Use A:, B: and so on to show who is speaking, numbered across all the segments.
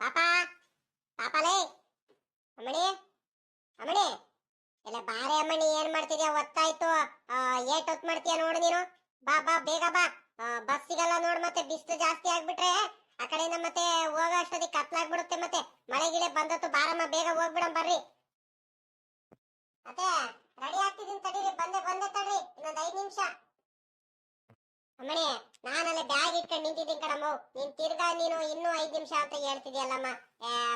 A: ಪಾಪ ಪಾಪಲೇ ಅಮ್ಮಣಿ ಅಮ್ಮಣಿ. ಎಲ್ಲ ಬಾರೆ ಅಮ್ಮಣಿ, ಏನ್ ಮಾಡ್ತಿದ್ಯಾ? ಒತ್ತಾಯ್ತು. ಏಟ್ ಹೊತ್ ಮಾಡ್ತೀಯ ನೋಡು ನೀನು. ಬಾ ಬಾ, ಬೇಗ ಬಾ. ಬಸ್ ಸಿಗಲ್ಲ ನೋಡ್ ಮತ್ತೆ, ಬಿಸಿಲು ಜಾಸ್ತಿ ಆಗ್ಬಿಟ್ರೆ ಆ ಕಡೆಯಿಂದ ಮತ್ತೆ ಹೋಗೋ ಅಷ್ಟೊತ್ತಿಗೆ ಕತ್ಲಾಗ್ಬಿಡುತ್ತೆ ಮತ್ತೆ. ಮಳೆ ಗಿಳೆ ಬಂದತ್ತು, ಬಾರಮ್ಮ, ಬೇಗ ಹೋಗ್ಬಿಡಮ್ ಬರ್ರಿ. ಅದೇ ರೆಡಿ ಆಗ್ತಿದ್ದೀನಿ ತಡೀರಿ, ಬಂದೆ ಬಂದೆ ತಡ್ರಿ. ಇನ್ನೊಂದ್ ಐದ್ ನಿಮಿಷ. ಅಮ್ಮಣಿ ನಾನಲ್ಲ ಬ್ಯಾಗ್ ಇಟ್ಕೊಂಡು ನಿಂತಿದ್ದೀನಿ ಕಣಮ್ಮ. ನೀನ್ ತಿರ್ಗಾ ನೀನು ಇನ್ನೂ ಐದ್ ನಿಮಿಷ ಅಂತ ಹೇಳ್ತಿದ್ಯಲ್ಲಮ್ಮ.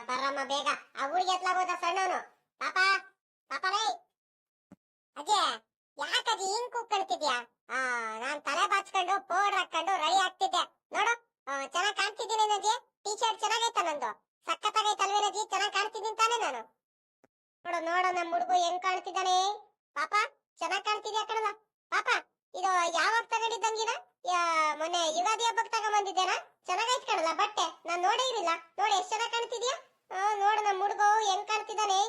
A: ಬರ್ರಮ್ಮ ಬೇಗ. ಆ ಹುಡುಗಿ ಎತ್ಲಾಗೋದ ಸಣ್ಣವನು. ಪಾಪ ಪಾಪ ರೈ. ಅಜಯ್ ಯಾಕಜಿ ಹಿಂಗ್ ಕೂತ್ಕೊಳ್ತಿದ್ಯಾ? ಆ, ನಾನ್ ತಲೆ ಬಾಚ್ಕೊಂಡು ಪೌಡರ್ ಹಾಕೊಂಡು ರೆಡಿ ಆಗ್ತಿದ್ದೆ. ನೋಡು ಚೆನ್ನಾಗ್ ಕಾಣ್ತಿದ್ದೀನಿ ನದಿ ಟೀ ಶರ್ಟ್ ಚೆನ್ನಾಗೈತ ನಂದು? ಸಖತ್ತಾಗೈತಲ್ವೇ ನದಿ ಚೆನ್ನಾಗ್ ಕಾಣ್ತಿದ್ದೀನಿ ತಾನೇ ನಾನು. ನೋಡು ನೋಡು ನಮ್ಮ ಹುಡುಗ ಹೆಂಗ್ ಕಾಣ್ತಿದ್ದಾನೆ. ಪಾಪ, ಚೆನ್ನಾಗ್ ಕಾಣ್ತಿದ್ಯಾ ಕಣಲ್ಲ ಪಾಪ, ಇದು ಯಾವಾಗ ತಗೊಂಡಿದ್ದಂಗಿನ ಮೊನ್ನೆ ಯುಗಾದಿ ಹಬ್ಬಕ್ಕೆ ತಗೊಂಬಂದಿದ್ದೇನಾ? ಚೆನ್ನಾಗೈತ್ ಕಣಲ್ಲ, ಬಟ್ಟೆ. ನಾನ್ ನೋಡೇ ಇರಲಿಲ್ಲ. ನೋಡಿ, ಎಷ್ಟು ಚೆನ್ನಾಗಿ ಕಾಣ್ತಿದ್ಯಾ? ನೋಡು ನಮ್ಮ ಹುಡುಗ ಹೆಂಗ್ ಕಾಣ್ತಿದ್ದಾನೆ?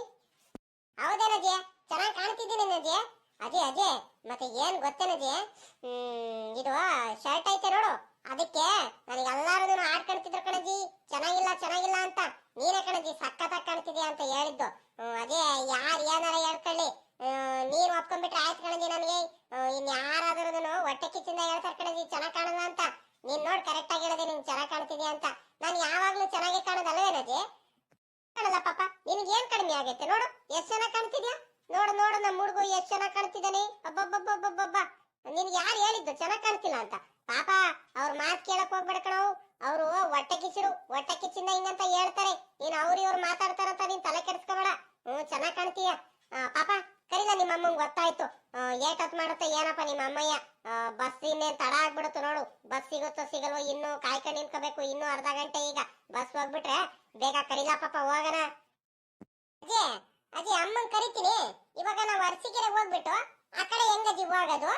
A: ಹೌದೇನಜೆ ಚೆನ್ನಾಗಿ ಕಾಣ್ತಿದ್ದೀನಿ ನಜೆ? ಅಜಯ್ ಅಜಯ್ ಮತ್ತೆ ಏನ್ ಗೊತ್ತೇನಜೆ ಇದು ಶರ್ಟ್ ಐತೆ ನೋಡು. ಅದಕ್ಕೆ ನನಗೆ ಎಲ್ಲಾರು ಆಡ್ಕೊಳ್ತಿದ್ರು ಕಣಜಿ. ಚೆನ್ನಾಗಿಲ್ಲ ಚೆನ್ನಾಗಿಲ್ಲ ಅಂತ. ನೀನೇ ಕಣಜಿ ಸಕ್ಕತ್ತಾಗಿ ಕಾಣ್ತಿದ್ಯಾ ಅಂತ ಹೇಳಿದ್ದು. ಅದೇ ಯಾರು, ಏನಾರ ಹೇಳ್ಕೊಳ್ಳಿ. ನೀನ್ ಒಪ್ಕೊಂಡ್ಬಿಟ್ರೆ ಆಯ್ತು ಕಣಜಿ ನನಗೆ ಇನ್ ಯಾರಾದ್ರೂ ಹೊಟ್ಟೆ ಕಿಚ್ಚಿಂದ ಹೇಳ್ತಾರೆ ಕಣಜಿ, ಚೆನ್ನಾಗ್ ಕಾಣಲ್ಲ ಅಂತ. ನೀನ್ ನೋಡ್ ಕರೆಕ್ಟ್ ಆಗಿ ಹೇಳಿದೆ, ನಿನ್ ಚೆನ್ನಾಗ್ ಕಾಣ್ತಿದ್ಯಾ ಅಂತ. ನಾನು ಯಾವಾಗ್ಲೂ ಚೆನ್ನಾಗಿ ಕಾಣೋದಲ್ವೇನಜಿ ಕಾಣಲ್ಲ ಪಾಪ. ನಿನಗೆ ಏನ್ ಕಡಿಮೆ ಆಗೈತೆ? ನೋಡು, ಎಷ್ಟ್ ಚೆನ್ನಾಗಿ ಕಾಣ್ತಿದ್ಯಾ? ನೋಡು ನೋಡು ನಮ್ಮ ಹುಡುಗ ಎಷ್ಟ್ ಚೆನ್ನಾಗ್ ಕಾಣ್ತಿದ್ದಾನೆ. ಅಬ್ಬಬ್ಬಬ್ಬಬ್ಬಬ್ಬ ನಿನ್ಗೆ ಯಾರು ಹೇಳಿದ್ದು? ಚೆನ್ನಾಗಿ ಕಾಣ್ತಿಲ್ಲ ಅಂತ. ಪಾಪ, ಅವ್ರ ಮಾತ್ ಕೇಳಕ್ ಹೋಗ್ಬೇಡ ಕಣೋ. ಅವರು ಹೊಟ್ಟೆ ಕಿಚ್ಚಿರು, ಹೊಟ್ಟೆ ಕಿಚ್ಚಿಂದ ಹಿಂಗಂತ ಹೇಳ್ತಾರೆ. ನೀನ್ ಅವ್ರ ಇವ್ರು ಮಾತಾಡ್ತಾರಂತ ನೀನ್ ತಲೆ ಕೆಡಿಸ್ಕೋಬೇಡ. ಹ್ಮ್, ಚೆನ್ನಾಗ್ ಕಾಣ್ತೀಯ? ಪಾಪ ಕರೀಲ ನಿಮ್ಮ ಅಮ್ಮಂಗೆ ಗೊತ್ತಾಯ್ತು. ಏಟತ್ ಮಾಡುತ್ತೆ, ಏನಪ್ಪ ನಿಮ್ಮ ಅಮ್ಮಯ್ಯ? ಬಸ್ ಇನ್ನೇನ್ ತಡ ಆಗ್ಬಿಡುತ್ತೆ ನೋಡು. ಬಸ್ ಸಿಗುತ್ತೋ ಸಿಗಲ್ವೋ, ಇನ್ನು ಕಾಯ್ಕೊಂಡು ನಿಂತ್ಕೋಬೇಕು, ಇನ್ನು ಅರ್ಧ ಗಂಟೆ ಈಗ. ಬಸ್ ಹೋಗ್ಬಿಟ್ರೆ ಬೇಗ ಕರೀಲಾ ಪಾಪ ಹೋಗೋಣ. ಅಜಯ್ ಅಜಯ್ ಅಮ್ಮನ್ ಕರಿತೀನಿ. ಇವಾಗ ನಾವು ಅರಸಿಕೆರೆ ಹೋಗ್ಬಿಟ್ಟು, ಆ ಕಡೆ ಹೆಂಗ ಹೋಗೋದು?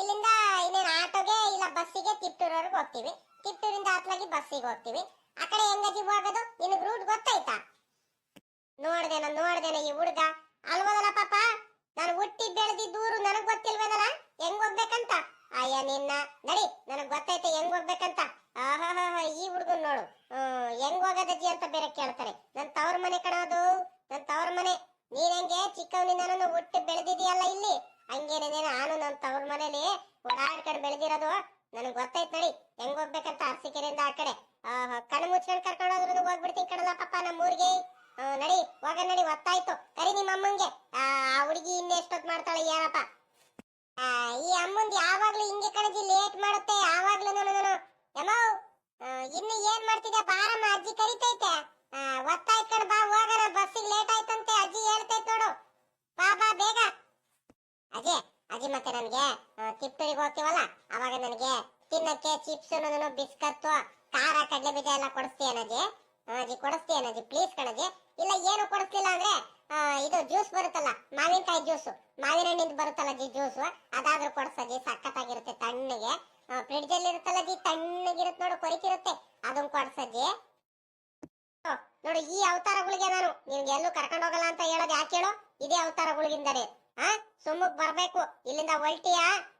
A: ಇಲ್ಲಿಂದ ಇನ್ನೇನು ಆಟೋಗೆ ಇಲ್ಲ ಬಸ್ಸಿಗೆ ತಿಪ್ಟೂರ್ವರೆಗೂ ಹೋಗ್ತೀವಿ. ತಿಪ್ಟೂರಿಂದ ಹತ್ಲಾಗಿ ಬಸ್ಸಿಗೆ ಹೋಗ್ತೀವಿ. ಆ ಕಡೆ ಹೆಂಗಜಿ ಹೋಗೋದು? ನಿನಗ್ ರೂಟ್ ಗೊತ್ತಾಯ್ತಾ? ನೋಡ್ದೇನ ನೋಡ್ದೇನ ಈ ಹುಡುಗ. ಅಲ್ವದಲ್ಲ ಪಾಪ? ನಾನು ಹುಟ್ಟಿ ಬೆಳೆದಿದ್ದೂರು ನನಗ್ ಗೊತ್ತಿಲ್ವೇನಲ್ಲ ಹೆಂಗ್ ಹೋಗ್ಬೇಕಂತ? ಅಯ್ಯ, ನಿನ್ನ. ನಡಿ, ನನಗ್ ಗೊತ್ತೈತೆ ಹೆಂಗ್ ಹೋಗ್ಬೇಕಂತ. ಆಹಾ ಈ ಹುಡುಗನ್ ನೋಡು. ಹೆಂಗ್ ಹೋಗೋದಜ್ಜಿ ಅಂತ ಬೇರೆ ಕೇಳ್ತಾರೆ. ನನ್ ತವ್ರ ಮನೆ ಕಣೋದು ನನ್ ತವ್ರ ಮನೆ. ನೀನ್ ಹೆಂಗೆ ನಾನು ಹುಟ್ಟಿ ಬೆಳೆದಿದೀಯಲ್ಲ ಇಲ್ಲಿ? ಹಂಗೇನೆ, ನಾನು, ನನ್ ತವ್ರ ಮನೇಲಿ ಓಡಾಡ್ಕೊಂಡು ಬೆಳೆದಿರೋದು. ನನಗ್ ಗೊತ್ತೈತ್ ನಡಿ, ಹೆಂಗ್ ಹೋಗ್ಬೇಕಂತ ಅರಸಿಕೆರೆಯಿಂದ ಆ ಕಡೆ. ಕಣ್ಣು ಮುಚ್ಕೊಂಡ್ ಕರ್ಕೊಂಡು ಹೋದ್ರು ಹೋಗ್ಬಿಡ್ತೀನಿ ಕಣಲ್ಲ ಪಾಪ ನಮ್ಮ ಊರಿಗೆ ನಡಿ ಹೋಗ ನಡಿ ಒತ್ತಾಯ್ತು ಕರಿ ನಿಮ್ಮ ಅಮ್ಮಂಗೆ. ಆ ಹುಡುಗಿ ಇನ್ನೆಷ್ಟೊತ್ ಮಾಡ್ತಾಳೆ ಏನಪ್ಪ ಈ ಅಮ್ಮಂದ್ ಯಾವಾಗ್ಲೂ ಹಿಂಗೆ ಕಣಜಿ ಲೇಟ್ ಮಾಡುತ್ತೆ ಯಾವಾಗ್ಲೂ ನಾನು ಯಮೋ ಇನ್ನು ಏನ್ ಮಾಡ್ತಿದ್ಯಾ? ಬಾರಮ್ಮ ಅಜ್ಜಿ ಕರಿತೈತೆ. ಆ, ಕಣ ಬಾ ಹೋಗೋಣ. ಬಸ್ಸಿಗೆ ಲೇಟ್ ಆಯ್ತಂತೆ ಅಜ್ಜಿ ಹೇಳ್ತೈತ್ ನೋಡು. ಬಾ ಬಾ ಬೇಗ. ಅಜ್ಜಿ ಅಜ್ಜಿ ಮತ್ತೆ ನನಗೆ ತಿಪ್ಪರಿಗೆ ಹೋಗ್ತೀವಲ್ಲ ಅವಾಗ ನನಗೆ ತಿನ್ನಕ್ಕೆ ಚಿಪ್ಸ್ ಬಿಸ್ಕತ್ತು ಖಾರ ಕಡಲೆ ಬೀಜ ಎಲ್ಲ ಕೊಡಿಸ್ತೀಯ ಅಜ್ಜಿ ಕೊಡಿಸ್ತೀಯನಜ್ಜಿ ಪ್ಲೀಸ್ ಕಣಜ್ಜಿ. ಇಲ್ಲ ಏನು ಕೊಡಿಸ್ಲಿಲ್ಲ ಅಂದ್ರೆ ಇದು ಜ್ಯೂಸ್ ಬರುತ್ತಲ್ಲ ಮಾವಿನಕಾಯಿ ಜ್ಯೂಸ್ ಮಾವಿನ ಹಣ್ಣಿಂದ ಬರುತ್ತಲ್ಲ ಜಿ ಜ್ಯೂಸ್ ಅದಾದ್ರೂ ಕೊಡ್ಸಜ್ಜಿ ಸಖತ್ತಾಗಿರುತ್ತೆ ತಣ್ಣಗೆ. ಫ್ರಿಡ್ಜ್ ಅಲ್ಲಿ ಇರುತ್ತಲ್ಲ ಜಿ ತಣ್ಣಗಿರುತ್ತೆ ನೋಡು ಕೊರಿತಿರುತ್ತೆ ಅದನ್ನ ಕೊಡ್ಸಜ್ಜಿ ಓ, ನೋಡು ಈ ಅವತಾರಗಳಿಗೆ ನಾನು ನಿಮ್ಗೆ ಎಲ್ಲೂ ಕರ್ಕೊಂಡು ಹೋಗಲ್ಲ ಅಂತ ಹೇಳೋದು ಯಾಕೆ ಹೇಳು? ಇದೇ ಅವತಾರಗಳಿಗಿಂದರೆ ಹಾ ಸುಮ್ಮಕ್ ಬರ್ಬೇಕು ಇಲ್ಲಿಂದ ಒಲ್ಟಿಯ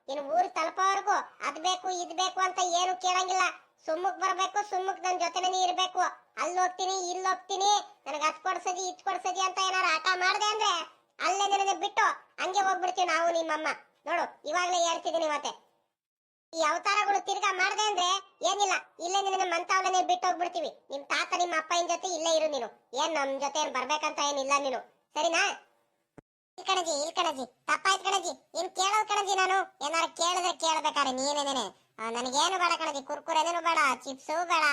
A: ಇನ್ ಊರ್ ತಲುಪೋವರೆಗೂ ಅದ್ ಬೇಕು ಇದ್ ಬೇಕು ಅಂತ ಏನು ಕೇಳಂಗಿಲ್ಲ. ಸುಮ್ಮಕ್ ಬರ್ಬೇಕು ಸುಮ್ಮಕ್ ನನ್ ಜೊತೆನೇ ಇರ್ಬೇಕು. ಅಲ್ಲಿ ಹೋಗ್ತೀನಿ ಇಲ್ಲಿ ಹೋಗ್ತೀನಿ ನನಗೆ ಅದ್ ಕೊಡ್ಸದಿ, ಇದ್ ಕೊಡ್ಸದಿ ಅಂತ ಏನಾರ ಆಟ ಮಾಡ್ದೆ ಅಂದ್ರೆ ಅಲ್ಲೇ ನಿನ್ನ ಬಿಟ್ಟು ಹಂಗೆ ಹೋಗ್ಬಿಡ್ತೀವಿ ನಾವು ನಿಮ್ಮಮ್ಮ. ನೋಡು, ಇವಾಗ್ಲೇ ಹೇಳ್ತಿದ್ದೀನಿ ಮತ್ತೆ ಈ ಅವತಾರಗಳು ತಿರ್ಗಾ ಮಾಡ್ದೆ ಅಂದ್ರೆ ಏನಿಲ್ಲ, ಇಲ್ಲೇ ನಿನ್ನ ಮಂತಾವಲನೆ ಬಿಟ್ಟು ಹೋಗ್ಬಿಡ್ತೀವಿ. ನಿಮ್ ತಾತ ನಿಮ್ಮ ಅಪ್ಪನ ಜೊತೆ ಇಲ್ಲೇ ಇರು ನೀನು. ಏನ್ ನಮ್ ಜೊತೆ ಏನ್ ಬರ್ಬೇಕಂತ ಏನಿಲ್ಲ ನೀನು. ಸರಿನಾ? ಕಣಜಿ, ಇಲ್ ಕಣಜಿ. ತಪ್ಪಾಯ್ತು ಕಣಜಿ. ಕೇಳೋದ್ ಕಣಜಿ ನಾನು? ಏನಾರ ಕೇಳಿದ್ರೆ ಕೇಳ್ಬೇಕಾರೆ ನೀನೇನೇನೆ. ನನಗೇನು ಬೇಡ ಕಣಜಿ. ಕುರ್ಕುರೆನೇನು ಬೇಡ, ಚಿಪ್ಸು ಬೇಡ.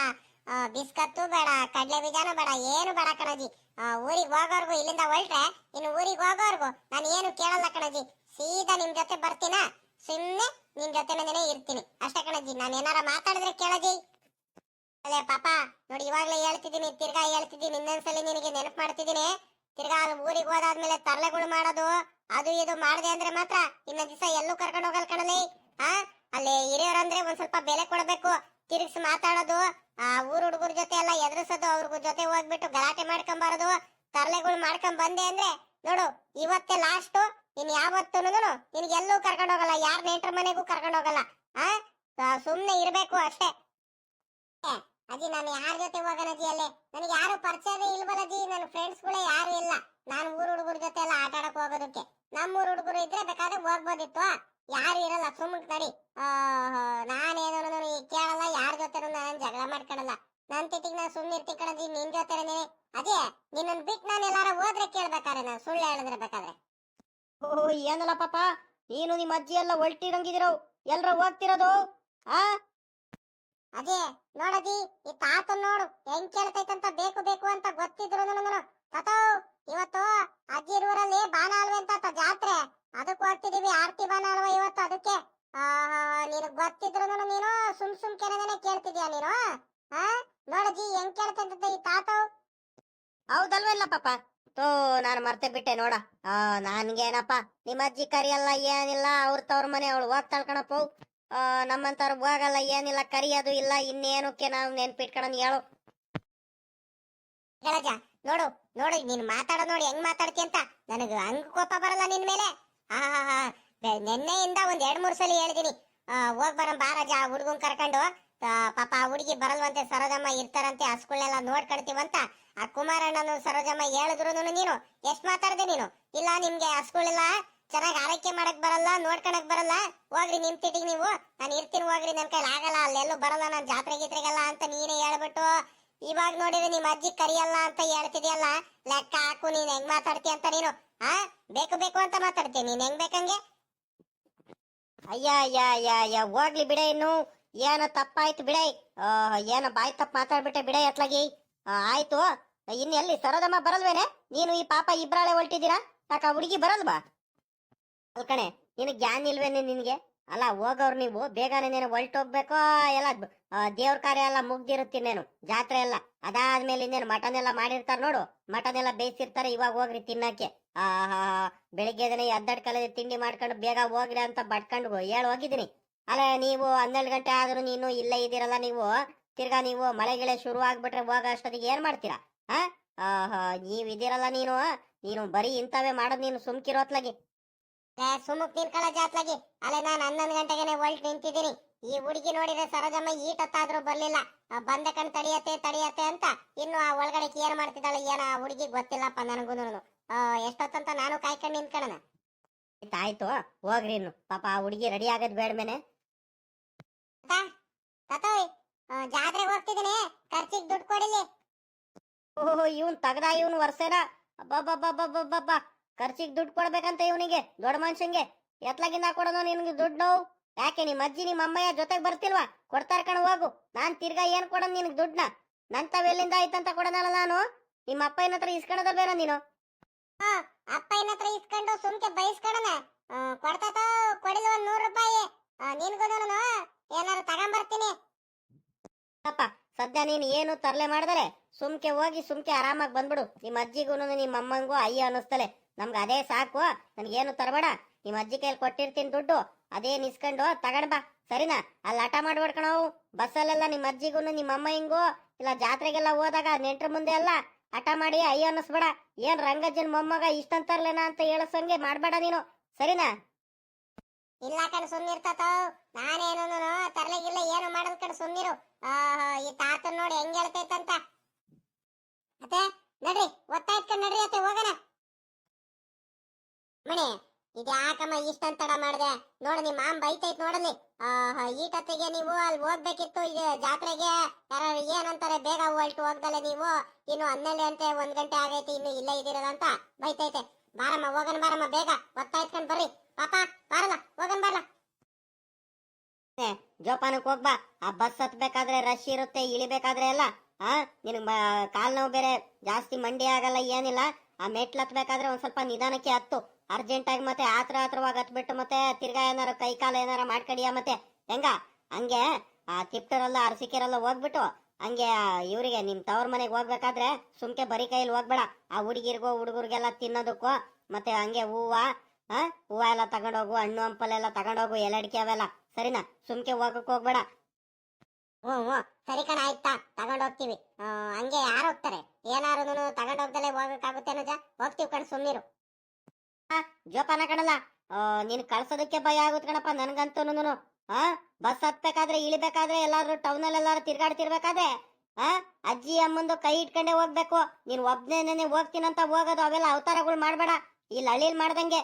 A: ಬಿಸ್ಕತ್ತು ಬೇಡ, ಕಡಲೆ ಬೀಜಾನು ಬೇಡ, ಏನು ಬೇಡ ಕಣಜಿ. ಊರಿಗೆ ಹೋಗೋರ್ಗು ಇಲ್ಲಿಂದ ಹೊರಟ್ರೆ, ಇನ್ನು ಊರಿಗೆ ಹೋಗೋರ್ಗು ನಾನು ಏನು ಕೇಳಲ್ಲ ಕಣಜಿ. ಸೀದಾ ನಿಮ್ ಜೊತೆ ಬರ್ತೀನ? ಸುಮ್ನೆ ನಿನ್ ಜೊತೆನೇ ಇರ್ತೀನಿ. ಅಷ್ಟೇ ಕಣಜಿ, ನಾನು ಏನಾರ ಮಾತಾಡಿದ್ರೆ ಕೇಳಜಿ. ಅದೇ ಪಾಪ, ನೋಡಿ ಇವಾಗ್ಲೇ ಹೇಳ್ತಿದ್ದೀನಿ, ತಿರ್ಗಾ ಹೇಳ್ತಿದ್ದೀನಿ, ಇನ್ನೊಂದ್ಸಲಿ ನಿನಗೆ ನೆನಪು ಮಾಡ್ತಿದ್ದೀನಿ. ತಿರ್ಗಾ ಊರಿಗೆ ಹೋದಾದ್ಮೇಲೆ ತರಲೆಗಳು ಮಾಡೋದು, ಅದು ಇದು ಮಾಡದೆ ಅಂದ್ರೆ ಮಾತ್ರ ಇನ್ನೊಂದ್ ದಿವಸ ಎಲ್ಲೂ ಕರ್ಕೊಂಡು ಹೋಗಲ್ ಕಣಲಿ. ಹಾ ಅಲ್ಲಿ ಹಿರಿಯರಂದ್ರೆ ಒಂದ್ ಸ್ವಲ್ಪ ಬೆಲೆ ಕೊಡ್ಬೇಕು. ತಿರುಗಿಸಿ ಮಾತಾಡೋದು, ಆ ಊರ್ ಹುಡುಗರ ಜೊತೆ ಎಲ್ಲ ಎದುರಿಸೋದು ಅವ್ರ ಜೊತೆ ಹೋಗ್ಬಿಟ್ಟು ಗಲಾಟೆ ಮಾಡ್ಕೊಂಬಾರದು, ತರಲೆಗಳು ಮಾಡ್ಕೊಂಡ್ ಬಂದೆ ಅಂದ್ರೆ ನೋಡು, ಇವತ್ತೇ ಲಾಸ್ಟ್ ಯಾವತ್ತೂನು ನಿನ್ಗೆ ಎಲ್ಲೂ ಕರ್ಕೊಂಡು ಹೋಗಲ್ಲ, ಯಾರ ನೆಂಟ್ರ ಮನೆಗೂ ಕರ್ಕೊಂಡು ಹೋಗಲ್ಲ, ಆ? ಸುಮ್ನೆ ಇರ್ಬೇಕು ಅಷ್ಟೇ. ಅಜ್ಜಿ, ನಾನು ಯಾರ ಜೊತೆ ಹೋಗೋಣ ಅಜ್ಜಿ ಅಲ್ಲೇ? ನನಗೆ ಯಾರು ಪರಿಚಯವೇ ಇಲ್ವಲ್ಲ ಅಜ್ಜಿ ನನ್ನ ಫ್ರೆಂಡ್ಸ್ಗಳೇ ಯಾರು ಇಲ್ಲ. ನಾನು ಊರ್ ಹುಡುಗರ ಜೊತೆ ಎಲ್ಲ ಆಟ ಆಡಕ್ ಹೋಗೋದಕ್ಕೆ. ನಮ್ಮೂರ್ ಹುಡುಗರು ಇದ್ರೆ ಬೇಕಾದ್ರೆ ಹೋಗ್ಬೋದಿತ್ತು. ಯಾರು ಇರಲ್ಲ ಸುಮ್ಮನೆ ತಡಿ ನಾನೇನೋ ಕೇಳಲ್ಲ ಯಾರ ಜೊತೆ ನಾನು ಜಗಳ ಮಾಡ್ಕೊಳಲ್ಲ. ನನ್ ತಿಟ್ಟಿಗೆ ನಾನು ಸುಮ್ಮನೆ ಇರ್ತಿ ಕಣದಿ ನಿನ್ ಜೊತೆ ಅದೇ ನಿನ್ನನ್ ಬಿಟ್ಟು ನಾನು ಎಲ್ಲಾರ ಹೋದ್ರೆ ಕೇಳ್ಬೇಕಾರೆ ನಾನು ಸುಳ್ಳು ಹೇಳಿದ್ರೆ ಬೇಕಾದ್ರೆ.
B: ಓ ಏನಲ್ಲ ಪಾಪ ನೀನು ನಿಮ್ಮ ಅಜ್ಜಿ ಎಲ್ಲ ಒಳ್ಟಿರಂಗಿದಿರೋ ಎಲ್ರ ಹೋಗ್ತಿರೋದು ಆ?
A: ಅದೇ ನೋಡದಿ ಈ ತಾತ ನೋಡು ಹೆಂಗ್ ಕೇಳ್ತೈತಂತ ಬೇಕು ಬೇಕು ಅಂತ ಗೊತ್ತಿದ್ರು ನಾನು ತಾತೋ ಇವತ್ತು ಅಜ್ಜಿ ಇರುವರಲ್ಲಿ ಬಾನ ಅಲ್ವೇ ಅಂತ ಜಾತ್ರೆ. ಅದಕ್ಕೆ ಹೋಗ್ತಿದೀವಿ ಆರ್ತಿ ಬಾನ ಅಲ್ವಾ ಇವತ್ತು? ಅದಕ್ಕೆ ನಿನಗ್ ಗೊತ್ತಿದ್ರು ನೀನು ಸುಮ್ ಸುಮ್ ಕೆನೆ ಕೇಳ್ತಿದ್ಯಾ ನೀನು? ನೋಡಜಿ ಹೆಂಗ್ ಕೇಳ್ತಂತ ಈ ತಾತ
B: ಹೌದಲ್ವಲ್ಲ ಪಾಪ? ತೋ ನಾನು ಮರ್ತೆ ಬಿಟ್ಟೆ ನೋಡ. ಆ ನನ್ಗೇನಪ್ಪ ನಿಮ್ಮ ಅಜ್ಜಿ ಕರಿಯಲ್ಲ ಏನಿಲ್ಲ ಅವ್ರ ತವ್ರ ಮನೆ ಅವಳು ಹೋಗ್ ಕಣಪ್ಪ ನಮ್ಮಂತವ್ರು ಹೋಗಲ್ಲ ಏನಿಲ್ಲ ಕರಿಯೋದು ಇಲ್ಲ ಇನ್ನೇನಕ್ಕೆ ನಾವು ನೆನ್ಪಿಟ್ಕೊಳನ್ ಹೇಳು.
A: ನೋಡು ನೋಡು ನೀನ್ ಮಾತಾಡೋ ನೋಡಿ ಹೆಂಗ್ ಮಾತಾಡ್ತಿ ಅಂತ? ನನಗೆ ಹಂಗ್ ಕೋಪ ಬರಲ್ಲ ನಿನ್ ಮೇಲೆ. ಆ ನಿನ್ನೆಯಿಂದ ಒಂದ್ ಎರಡ್ ಮೂರ್ ಸಲ ಹೇಳಿದೀನಿ. ಹೋಗ್ ಬರಂ ಬಾರಜ ಆ ಹುಡುಗನ್ ಕರ್ಕೊಂಡು. ಪಾಪ ಆ ಹುಡುಗಿ ಬರಲ್ವಂತೆ, ಸರೋಜಮ್ಮ ಇರ್ತಾರಂತೆ ಹಸ್ಗಳೆಲ್ಲ ನೋಡ್ಕೊಳ್ತೀವಂತ. ಆ ಕುಮಾರಣ್ಣನು, ಸರೋಜಮ್ಮ ಹೇಳಿದ್ರು ನೀನು, ಎಷ್ಟ್ ಮಾತಾಡ್ದೆ ನೀನು? ಇಲ್ಲ, ನಿಮ್ಗೆ ಹಸ್ಗಳೆಲ್ಲ ಚೆನ್ನಾಗಿ ಆರೈಕೆ ಮಾಡಕ್ ಬರಲ್ಲ, ನೋಡ್ಕೊಳಕ್ ಬರಲ್ಲ. ಹೋಗ್ರಿ, ನಿಮ್ ತಿಟಿಗೆ ನೀವು. ನಾನು ಇರ್ತೀನಿ, ಹೋಗ್ರಿ, ನನ್ ಕೈಲಿ ಆಗಲ್ಲ, ಅಲ್ಲೆಲ್ಲೂ ಬರಲ್ಲ ನಾನು ಜಾತ್ರೆ ಗೀತ್ರೆಗೆಲ್ಲ ಅಂತ ನೀನೇ ಹೇಳ್ಬಿಟ್ಟು, ಇವಾಗ ನೋಡಿದ್ರೆ ನಿಮ್ ಅಜ್ಜಿ ಕರಿಯಲ್ಲ ಅಂತ ಹೇಳ್ತಿದ್ಯಲ್ಲ? ಲೆಕ್ಕ ಹಾಕು, ನೀನ್ ಹೆಂಗ್ ಮಾತಾಡ್ತಿ ಅಂತ ನೀನು. ಆ ಬೇಕು ಬೇಕು ಅಂತ ಮಾತಾಡ್ತೀನಿ. ನೀನ್ ಹೆಂಗ್ ಬೇಕಂಗೆ?
B: ಅಯ್ಯ ಅಯ್ಯ ಅಯ್ಯ ಅಯ್ಯ ಹೋಗ್ಲಿ ಬಿಡೆ ಇನ್ನು. ಏನೋ ತಪ್ಪಾಯ್ತು ಬಿಡೈ. ಏನ ಬಾಯ್ ತಪ್ಪು ಮಾತಾಡ್ಬಿಟ್ಟೆ ಬಿಡೆ ಅತ್ಲಾಗಿ. ಆ, ಆಯ್ತು. ಇನ್ನು ಎಲ್ಲಿ ಸರೋದಮ್ಮ ಬರಲ್ವೇನೆ? ನೀನು ಈ ಪಾಪ ಇಬ್ರಾಳೆ ಹೊಲ್ಟಿದ್ದೀರಾ? ಸಾಕ ಹುಡುಗಿ ಬರಲ್ವಾ? ಅಲ್ಕಣೆ ನಿನಗೆ ಜ್ಞಾನ ಇಲ್ವೇನೆ ನಿನಗೆ? ಅಲ್ಲ ಹೋಗೋರು ನೀವು ಬೇಗನೆ ನೀನು ಹೊಲ್ಟೋಗ್ಬೇಕೋ. ಎಲ್ಲ ದೇವ್ರ ಕಾರ್ಯ ಎಲ್ಲ ಮುಗ್ದಿರುತ್ತೀನೇನು ಜಾತ್ರೆ ಎಲ್ಲ ಅದಾದ್ಮೇಲೆ ಇನ್ನೇನು ಮಟನ್ ಎಲ್ಲ ಮಾಡಿರ್ತಾರೆ ನೋಡು. ಮಟನ್ ಎಲ್ಲ ಬೇಯಿಸಿರ್ತಾರೆ ಇವಾಗ ಹೋಗ್ರಿ ತಿನ್ನಕ್ಕೆ. ಆಹಾ, ಬೆಳಿಗ್ಗೆ ದಿನ ಎದ್ದಡ್ಕಲೆ ತಿಂಡಿ ಮಾಡ್ಕೊಂಡು ಬೇಗ ಹೋಗ್ರಿ ಅಂತ ಬಡ್ಕೊಂಡು ಹೇಳಿ ಹೋಗಿದ್ದೀನಿ. ಅಲ್ಲ ನೀವು ಹನ್ನೆರಡು ಗಂಟೆ ಆದ್ರೂ ನೀನು ಇಲ್ಲೇ ಇದ್ದೀರಲ್ಲ ನೀವು, ತಿರ್ಗಾ ನೀವು ಮಳೆ ಗಿಳೆ ಶುರು ಆಗ್ಬಿಟ್ರೆ ಹೋಗೋ ಅಷ್ಟೊತ್ತಿಗೆ ಏನ್ ಮಾಡ್ತೀರಾ? ಹಾ? ಆಹಾ, ನೀವ್ ಇದೀರಲ್ಲ ನೀನು ನೀನು ಬರೀ ಇಂಥವೇ ಮಾಡೋದ್ ನೀನು ಸುಮ್ಕಿರೋತ್ಲಾಗಿ
A: ಸುಮುಕ್ ನಿನ್ಕಳ ಜಾತ್ಲಾಗಿ. ಅಲ್ಲ ನಾನ್ ಹನ್ನೊಂದು ಗಂಟೆಗೆನೆ ಹೊಲ್ಟ್ ನಿಂತಿದ್ದೀನಿ. ಈ ಹುಡುಗಿ ನೋಡಿದ್ರೆ ಸರೋಜಮ್ಮ ಈಟತ್ತಾದ್ರೂ ಬರ್ಲಿಲ್ಲ. ಬಂದ ಕಣ್ ತಡಿಯತ್ತೆ ತಡಿಯತ್ತೆ ಅಂತ ಇನ್ನು ಆ ಒಳಗಡೆ ಏನ್ ಮಾಡ್ತಿದ್ದಾಳೆ, ಏನ ಆ ಹುಡುಗಿ ಗೊತ್ತಿಲ್ಲಪ್ಪ ನನಗೂ ಎಷ್ಟೊತ್ತಂತ ನಾನು ಕಾಯ್ಕೊಂಡು ನಿಂತ್ಕೊಳ್ಳೋಣ
B: ಆಯ್ತು ಹೋಗ್ರಿ ಇನ್ನು. ಪಾಪ ಆ ಹುಡುಗಿ ರೆಡಿ ಆಗದ್ ಬೇಡ್ಮೇನೆ
A: ತತೋಯ್ ಜಾತ್ರೆಗೆ ಹೋಗ್ತಿದ್ದೀನಿ ಖರ್ಚಿಗೆ ದುಡ್ಡು ಕೊಡಿಲಿ.
B: ಓಹೋ ಇವನ್ ತಗದ ಇವನ್ ವರ್ಷನ. ಅಬ್ಬಬ್ಬಬ್ಬಬ್ಬಬ್ಬ ಖರ್ಚಿಗೆ ದುಡ್ಡು ಕೊಡ್ಬೇಕಂತ ಇವನಿಗೆ ದೊಡ್ಡ ಮನುಷ್ಯಂಗೆ ಎತ್ಲಾಗಿಂದ ಕೊಡೋನು ನಿನ್ಗೆ ದುಡ್ಡು ನೋವು? ಯಾಕೆ ನಿಮ್ಮ ಅಜ್ಜಿ ನಿಮ್ಮ ಅಮ್ಮಯ್ಯ ಜೊತೆಗೆ ಬರ್ತಿಲ್ವಾ? ಕೊಡ್ತಾರ ಕಣ ಹೋಗು. ನಾನ್ ತಿರ್ಗಾ ಏನ್ ಕೊಡೋನ್ ನಿನ್ಗೆ ದುಡ್ಡನ್ನ ಎಲ್ಲಿಂದ ಆಯ್ತಂತ ಕೊಡೋನಲ್ಲ ನಾನು? ನಿಮ್ಮ ಅಪ್ಪ ಏನತ್ರ ಇಸ್ಕೊಳೋದ ಬೇರೆ ನೀನು.
A: ಅಪ್ಪ ಏನತ್ರ ಇಸ್ಕೊಂಡು ಸುಮ್ಕೆ ಬೈಸ್ಕೊಡಣ. ಕೊಡ್ತಾತ ಕೊಡಿಲ್ಲ ಒಂದ್ ನೂರು ರೂಪಾಯಿ. ಏನಾರು ತಗೊಂಬರ್ತೀನಿ.
B: ಅಪ್ಪ, ಸದ್ಯ ನೀನು ಏನು ತರಲೆ ಮಾಡಿದರೆ ಸುಮ್ಕೆ ಹೋಗಿ ಸುಮ್ಕೆ ಆರಾಮಾಗಿ ಬಂದ್ಬಿಡು. ನಿಮ್ಮ ಅಜ್ಜಿಗೂ ನಿಮ್ಮ ಅಮ್ಮಂಗೂ ಅಯ್ಯ ಅನ್ನಿಸ್ತಲೆ. ನಮ್ಗೆ ಅದೇ ಸಾಕು. ನನ್ಗೇನು ತರಬೇಡ. ನಿಮ್ಮ ಅಜ್ಜಿ ಕೈಯಲ್ಲಿ ಕೊಟ್ಟಿರ್ತೀನಿ ದುಡ್ಡು. ಅದೇ ನಿಸ್ಕೊಂಡು ತಗೊಂಡ್ ಬಾ. ಸರಿನಾ? ಅಲ್ಲಿ ಆಟ ಮಾಡ್ಬಿಡ್ಕಣವು ಬಸ್ಸಲ್ಲೆಲ್ಲ ನಿಮ್ಮ ಅಜ್ಜಿಗೂ ನಿಮ್ಮ ಅಮ್ಮ ಹಿಂಗೂ, ಇಲ್ಲ ಜಾತ್ರೆಗೆಲ್ಲ ಹೋದಾಗ ನೆಂಟ್ರ ಮುಂದೆ ಎಲ್ಲ ಹಠ ಮಾಡಿ ಅಯ್ಯ ಅನ್ನಿಸ್ಬೇಡ. ಏನ್ ರಂಗಜ್ಜನ್ ಮೊಮ್ಮಗ ಇಷ್ಟಂತರ್ಲೇನ ಅಂತ ಹೇಳಸಂಗೆ ಮಾಡ್ಬೇಡ ನೀನು. ಸರಿನಾ?
A: ಇಲ್ಲ ಕಣ್ ಸುಮ್ನಿರ್ತಾವ್ ನಾನೇನು ತರ್ಲೆಗಿಲ್ಲ, ಏನು ಮಾಡೋದ್ ಕಣ್ ಸುಮ್ನಿರು ಈ ತಾತನ್ ನೋಡಿ ಹೆಂಗ್ ಹೇಳ್ತೈತಂತ ಅತ್ತೆ, ನಡ್ರಿ, ಒತ್ತಾಯ್ತ ಕಣ್, ನಡ್ರಿ ಅತ್ತೆ ಹೋಗನ ಮಣಿ, ಇದ್ಯಾಕಮ್ಮ ಯಾಕಮ್ಮ ಇಷ್ಟಂತ ಮಾಡ್ದೆ? ನೋಡ್ರಿ ನಿಮ್ಮ ಮಾಮ್ ಬೈತೈತ್ ನೋಡಲಿ ಆಹಾ, ಕತೆಗೆ ನೀವು ಅಲ್ಲಿ ಹೋಗ್ಬೇಕಿತ್ತು ಜಾತ್ರೆಗೆ ಯಾರು ಏನಂತಾರೆ ಬೇಗ ಹೊಲ್ಟು ಹೋಗ್ದಲೆ ನೀವು. ಇನ್ನು ಹನ್ನೆರಡು ಗಂಟೆ ಒಂದ್ ಗಂಟೆ ಆಗೈತಿ ಇನ್ನು ಇಲ್ಲೇ ಅಂತ ಬೈತೈತೆ. ಬಾರಮ್ಮ ಹೋಗನ್ ಬಾರಮ್ಮ ಬೇಗ ಒತ್ತಾಯ್ತ್ಕೊಂಡ್ ಬರ್ರಿ. ಪಾಪ ಬಾರಲ್ಲ ಹೋಗನ್ ಬಾರಲ್ಲ
B: ಜೋಪಾನಕ್ ಹೋಗ್ಬಾ. ಆ ಬಸ್ ಹತ್ಬೇಕಾದ್ರೆ ರಶ್ ಇರುತ್ತೆ ಇಳಿಬೇಕಾದ್ರೆ ಎಲ್ಲ. ಆ ನಿನ್ ಕಾಲ್ ನೋವು ಬೇರೆ ಜಾಸ್ತಿ ಮಂಡಿ ಆಗಲ್ಲ ಏನಿಲ್ಲ. ಆ ಮೆಟ್ಲು ಹತ್ಬೇಕಾದ್ರೆ ಒಂದ್ ಸ್ವಲ್ಪ ನಿಧಾನಕ್ಕೆ ಹತ್ತು. ಅರ್ಜೆಂಟ್ ಆಗಿ ಮತ್ತೆ ಆತ್ರ ಆತ್ರವಾಗಿ ಹತ್ಬಿಟ್ಟು ಮತ್ತೆ ತಿರ್ಗಾ ಏನಾರ ಕೈ ಕಾಲು ಏನಾರ ಮಾಡ್ಕಡಿಯ ಮತ್ತೆ. ಹೆಂಗ? ಹಂಗೆ ಆ ತಿಪ್ಟರಲ್ಲ, ಅರಸಿಕೆರೆಲ್ಲ ಹೋಗ್ಬಿಟ್ಟು ಹಂಗೆ ಇವರಿಗೆ ನಿಮ್ ತವ್ರ ಮನೆಗೆ ಹೋಗ್ಬೇಕಾದ್ರೆ ಸುಮ್ಕೆ ಬರೀ ಕೈಯಲ್ಲಿ ಹೋಗ್ಬೇಡ. ಆ ಹುಡುಗಿರ್ಗೋ, ಹುಡುಗರಿಗೆಲ್ಲ ತಿನ್ನೋದಕ್ಕೋ ಮತ್ತೆ ಹಂಗೆ ಹೂವ ಹೂವ ಎಲ್ಲ ತಗೊಂಡೋಗು, ಹಣ್ಣು ಹಂಪಲೆಲ್ಲ ತಗೊಂಡೋಗು, ಎಲಡಿಕೆ ಅವೆಲ್ಲ. ಸರಿನಾ? ಸುಮ್ಕೆ ಹೋಗಕ್ ಹೋಗ್ಬೇಡ.
A: ಹ್ಞೂ ಹ್ಞೂ ಸರಿ ಕಣ, ಆಯ್ತಾ? ತಗೊಂಡೋಗ್ತೀವಿ. ಹಂಗೆ ಯಾರು ಹೋಗ್ತಾರೆ? ಏನಾರು ತಗೊಂಡೋಗ್ದಲ್ಲೇ ಹೋಗಕ್ಕಾಗುತ್ತೆ ನಜ ಹೋಗ್ತೀವಿ ಕಣ್, ಸುಮ್ನಿರು.
B: ಜೋಪಾನ ಕಣಲ್ಲ. ನೀನ್ ಕಳ್ಸೋದಕ್ಕೆ ಭಯ ಆಗುತ್ತೆ ಕಣಪ್ಪ ನನ್ಗಂತೂ ಆ ಬಸ್ ಹತ್ಬೇಕಾದ್ರೆ ಇಳಿಬೇಕಾದ್ರೆ ಎಲ್ಲಾದ್ರೂ ಟೌನ್ ಅಲ್ಲಿ ಎಲ್ಲಾರು ತಿರ್ಗಾಡ್ತಿರ್ಬೇಕಾದ್ರೆ ಆ ಅಜ್ಜಿ ಅಮ್ಮಂದು ಕೈ ಇಟ್ಕೊಂಡೆ ಹೋಗ್ಬೇಕು. ನೀನ್ ಒಬ್ನೇ ಹೋಗ್ತೀನಂತ ಹೋಗೋದು ಅವೆಲ್ಲ ಅವತಾರಗಳು ಮಾಡ್ಬೇಡ. ಇಲ್ಲಿ ಹಳ್ಳಿಲ್ ಮಾಡ್ದಂಗೆ.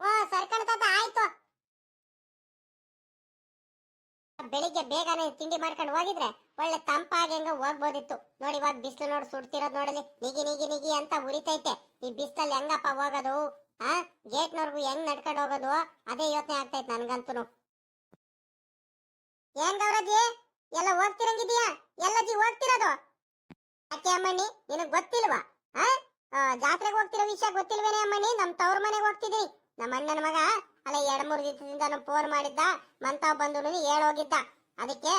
A: ಓ ಸರ್ಕಾರ ಆಯ್ತು. ಬೆಳಿಗ್ಗೆ ಬೇಗನೆ ತಿಂಡಿ ಮಾಡ್ಕೊಂಡು ಹೋಗಿದ್ರೆ ಒಳ್ಳೆ ತಂಪಾಗಿ ಹೆಂಗ ಹೋಗ್ಬೋದಿತ್ತು. ನೋಡಿ ಇವಾಗ ಬಿಸಿಲು ನೋಡಿ ಸುಡ್ತಿರೋದ್ ನೋಡಲಿ ನಿಗಿ ನಿಗಿ ನಿಗಿ ಅಂತ ಉರಿತೈತೆ. ಈ ಬಿಸಿಲಲ್ಲಿ ಹೆಂಗಪ್ಪ ಹೋಗೋದು? ಆ? ಗೇಟ್ನವ್ರಿಗೂ ಹೆಂಗ್ ನಡ್ಕೊಂಡು ಹೋಗೋದು? ಅದೇ ಯೋಚನೆ ಆಗ್ತೈತೆ ನನ್ಗಂತೂ ಏನ್ ಎಲ್ಲ ಹೋಗ್ತಿರಂಗಿದ್ಯಾ ಎಲ್ಲಜ್ಜಿ ಹೋಗ್ತಿರೋದು? ಯಾಕೆ ಅಮ್ಮಣ್ಣಿ? ನಿನಗ್ ಗೊತ್ತಿಲ್ವಾ? ಆ, ಜಾತ್ರೆಗೆ ಹೋಗ್ತಿರೋ ವಿಷಯ ಗೊತ್ತಿಲ್ವೇನೆ ಅಮ್ಮಣ್ಣಿ? ನಮ್ ತವ್ರ ಮನೆಗೆ ಹೋಗ್ತಿದ್ರಿ ನಮ್ಮ ಅಣ್ಣನ ಮಗ ಅಲ್ಲ ಎರಡ್ ಮೂರ್ ದಿವಸದಿಂದ ಫೋನ್ ಮಾಡಿದ್ದ. ಮಂತಾವ್ ಬಂದು ಹೇಳೋಗಿದ್ದ. ಅದಕ್ಕೆ